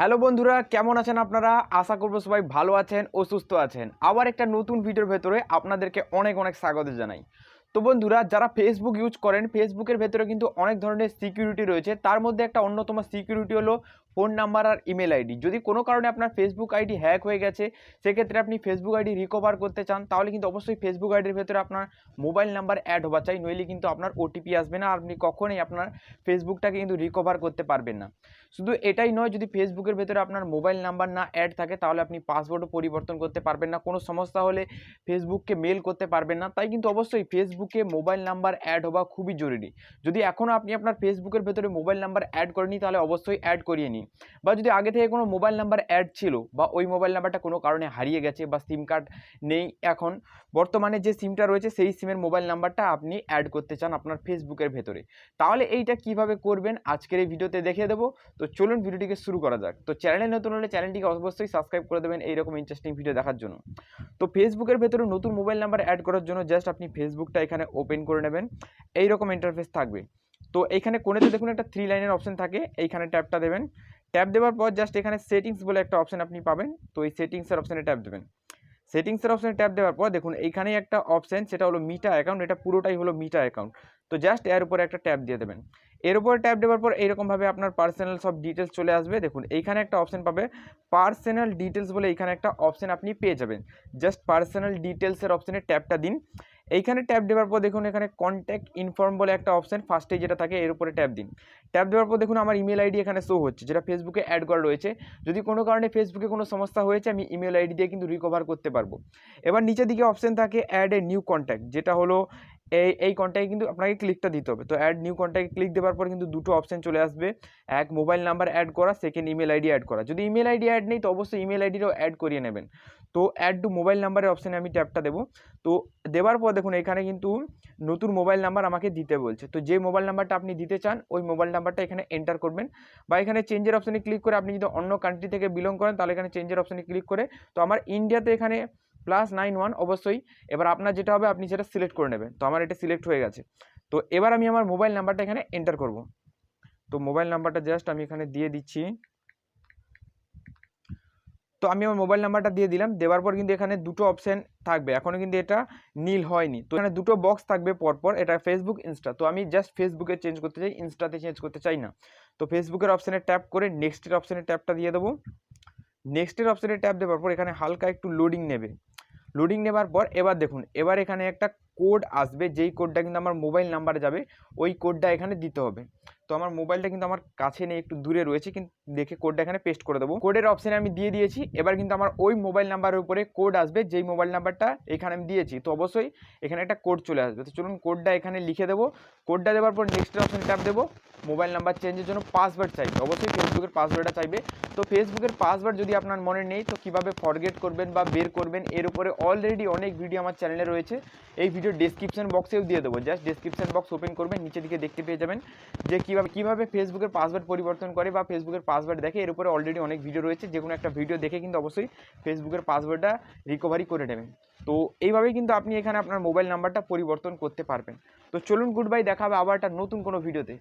Hello বন্ধুরা, কেমন আছেন আপনারা? আশা করব সবাই ভালো আছেন ও সুস্থ আছেন। আবার একটা নতুন ভিডিওর ভেতরে আপনাদেরকে অনেক অনেক স্বাগত জানাই। তো বন্ধুরা, যারা ফেসবুক ইউজ করেন ফেসবুকের ভেতরে কিন্তু অনেক ধরনের সিকিউরিটি রয়েছে। তার মধ্যে একটা অন্যতম সিকিউরিটি হলো ফোন নাম্বার আর ইমেল আইডি। যদি কোনো কারণে আপনার ফেসবুক আইডি হ্যাক হয়ে গেছে, সেক্ষেত্রে আপনি ফেসবুক আইডি রিকভার করতে চান, তাহলে কিন্তু অবশ্যই ফেসবুক আইডির ভেতরে আপনার মোবাইল নাম্বার অ্যাড হওয়া চাই, নইলে কিন্তু আপনার ওটিপি আসবে না, আর আপনি কখনোই আপনার ফেসবুকটাকে কিন্তু রিকভার করতে পারবেন না। শুধু এটাই নয়, যদি ফেসবুকের ভেতরে আপনার মোবাইল নাম্বার না অ্যাড থাকে, তাহলে আপনি পাসওয়ার্ডও পরিবর্তন করতে পারবেন না। কোনো সমস্যা হলে ফেসবুককে মেল করতে পারবেন না। তাই কিন্তু অবশ্যই ফেসবুকে মোবাইল নাম্বার অ্যাড হওয়া খুবই জরুরি। যদি এখনও আপনি আপনার ফেসবুকের ভেতরে মোবাইল নাম্বার অ্যাড করেনি তাহলে অবশ্যই অ্যাড করিয়ে নিন। বা যদি আগে থেকে কোনো মোবাইল নাম্বার অ্যাড ছিল বা ওই মোবাইল নাম্বারটা কোনো কারণে হারিয়ে গেছে বা সিম কার্ড নেই এখন, বর্তমানে যে সিমটা রয়েছে সেই সিমের মোবাইল নাম্বারটা আপনি অ্যাড করতে চান আপনার ফেসবুকের ভেতরে। তাহলে এইটা কীভাবে করবেন আজকের এই ভিডিওতে দেখিয়ে দেবো। তো চলুন ভিডিওটিকে শুরু করা যাক। তো চ্যানেলে নতুন হলে চ্যানেলটিকে অবশ্যই সাবস্ক্রাইব করে দেবেন এইরকম ইন্টারেস্টিং ভিডিও দেখার জন্য। তো ফেসবুকের ভেতরে নতুন মোবাইল নাম্বার অ্যাড করার জন্য জাস্ট আপনি ফেসবুকটা এখানে ওপেন করে নেবেন। এইরকম ইন্টারফেস থাকবে। তো এইখানে কোণেতে দেখুন একটা থ্রি লাইনের অপশন থাকে। এইখানে ট্যাপটা দেবেন। ট্যাপ দেওয়ার পর জাস্ট এখানে সেটিংস বলে একটা অপশন আপনি পাবেন। তো এই সেটিংসের অপশানে ট্যাপ দেবেন। সেটিংসের অপশানে ট্যাপ দেওয়ার পর দেখুন, এইখানেই একটা অপশান সেটা হলো মিটা অ্যাকাউন্ট এটা পুরোটাই হলো মিটা অ্যাকাউন্ট তো জাস্ট এর উপরে একটা ট্যাপ দিয়ে দেবেন। এর উপরে ট্যাপ দেওয়ার পর এইরকমভাবে আপনার পার্সোনাল সব ডিটেলস চলে আসবে। দেখুন, এইখানে একটা অপশান পাবে। পার্সোনাল ডিটেলস বলে এইখানে একটা অপশান আপনি পেয়ে যাবেন। জাস্ট পার্সোনাল ডিটেলসের অপশানে ট্যাপটা দিন। এইখানে ট্যাপ দেওয়ার পর দেখুন এখানে কন্ট্যাক্ট ইনফর্ম বলে একটা অপশান ফার্স্টে যেটা থাকে এর উপরে ট্যাপ দিন। ট্যাপ দেওয়ার পর দেখুন আমার ইমেল আইডি এখানে শো হচ্ছে, যেটা ফেসবুকে অ্যাড করা রয়েছে। যদি কোনো কারণে ফেসবুকে কোনো সমস্যা হয়েছে, আমি ইমেল আইডি দিয়ে কিন্তু রিকভার করতে পারব। এবার নিচের দিকে অপশান থাকে অ্যাড এ নিউ কন্ট্যাক্ট যেটা হলো এই এই কন্ট্যাক্টে কিন্তু আপনাকে ক্লিকটা দিতে হবে। তো অ্যাড নিউ কন্ট্যাক্টে ক্লিক দেওয়ার পর কিন্তু দুটো অপশন চলে আসবে। এক মোবাইল নাম্বার অ্যাড করা সেকেন্ড ইমেল আইডি অ্যাড করা। যদি ইমেল আইডি অ্যাড নেই, তো অবশ্যই ইমেল আইডিটাও অ্যাড করিয়ে নেবেন। তো অ্যাড টু মোবাইল নাম্বারের অপশানে আমি ট্যাপটা দেবো। তো দেওয়ার পর দেখুন, এখানে কিন্তু নতুন মোবাইল নাম্বার আমাকে দিতে বলছে। তো যে মোবাইল নাম্বারটা আপনি দিতে চান, ওই মোবাইল নাম্বারটা এখানে এন্টার করবেন। বা এখানে চেঞ্জের অপশানে ক্লিক করে আপনি যদি অন্য কান্ট্রি থেকে বিলং করেন, তাহলে এখানে চেঞ্জের অপশানে ক্লিক করে। তো আমার ইন্ডিয়াতে এখানে প্লাস নাইন ওয়ান অবশ্যই। এবার আপনার যেটা হবে, আপনি সেটা সিলেক্ট করে নেবেন। তো আমার এটা সিলেক্ট হয়ে গেছে। তো এবার আমি আমার মোবাইল নাম্বারটা এখানে এন্টার করব। তো মোবাইল নাম্বারটা জাস্ট আমি এখানে দিয়ে দিচ্ছি। তো আমি আমার মোবাইল নাম্বারটা দিয়ে দিলাম। দেওয়ার পর কিন্তু এখানে দুটো অপশান থাকবে। এখনও কিন্তু এটা নীল হয়নি। তো এখানে দুটো বক্স থাকবে পরপর। এটা ফেসবুক ইনস্টা তো আমি জাস্ট ফেসবুকে চেঞ্জ করতে চাই ইনস্টাতে চেঞ্জ করতে চাই না। তো ফেসবুকের অপশানে ট্যাপ করে নেক্সটের অপশানে ট্যাপটা দিয়ে দেবো। নেক্সটের অপশানে ট্যাপ দেওয়ার পর এখানে হালকা একটু লোডিং নেবে। লোডিং নেবার পর এবার দেখুন এবার এখানে একটা কোড আসবে, যেই কোডটা কিন্তু আমার মোবাইল নাম্বারে যাবে, ওই কোডটা এখানে দিতে হবে। তো আমার মোবাইলটা কিন্তু আমার কাছে নেই, একটু দূরে রয়েছে কিন্তু দেখে কোডটা এখানে পেস্ট করে দেবো। কোডের অপশানে আমি দিয়ে দিয়েছি, এবার কিন্তু আমার ওই মোবাইল নাম্বারের উপরে কোড আসবে, যেই মোবাইল নাম্বারটা এখানে আমি দিয়েছি। তো অবশ্যই এখানে একটা কোড চলে আসবে। তো চলুন কোডটা এখানে লিখে দেবো। কোডটা দেওয়ার পর নেক্সট অপশানে ট্যাপ দেবো। মোবাইল নাম্বার চেঞ্জের জন্য পাসওয়ার্ড চাইবে অবশ্যই ফেসবুকের পাসওয়ার্ডটা চাইবে। তো ফেসবুকের পাসওয়ার্ড যদি আপনার মনে নেই, তো কীভাবে ফরগেট করবেন বা বের করবেন, এর উপরে অলরেডি অনেক ভিডিও আমার চ্যানেলে রয়েছে। এই ভিডিও ডিসক্রিপশন বক্সেও দিয়ে দেবো। জাস্ট ডিসক্রিপশন বক্স ওপেন করবেন, নিচে দিকে দেখতে পেয়ে যাবেন যে কীভাবে কীভাবে ফেসবুকের পাসওয়ার্ড পরিবর্তন করে বা ফেসবুকের পাসওয়ার্ড দেখে। এর উপরে অলরেডি অনেক ভিডিও রয়েছে, যে কোনো একটা ভিডিও দেখে কিন্তু অবশ্যই ফেসবুকের পাসওয়ার্ডটা রিকভারি করে নেবেন। তো এইভাবেই কিন্তু আপনি এখানে আপনার মোবাইল নাম্বারটা পরিবর্তন করতে পারবেন। তো চলুন গুড বাই দেখা হবে আবার একটা নতুন কোনো ভিডিওতে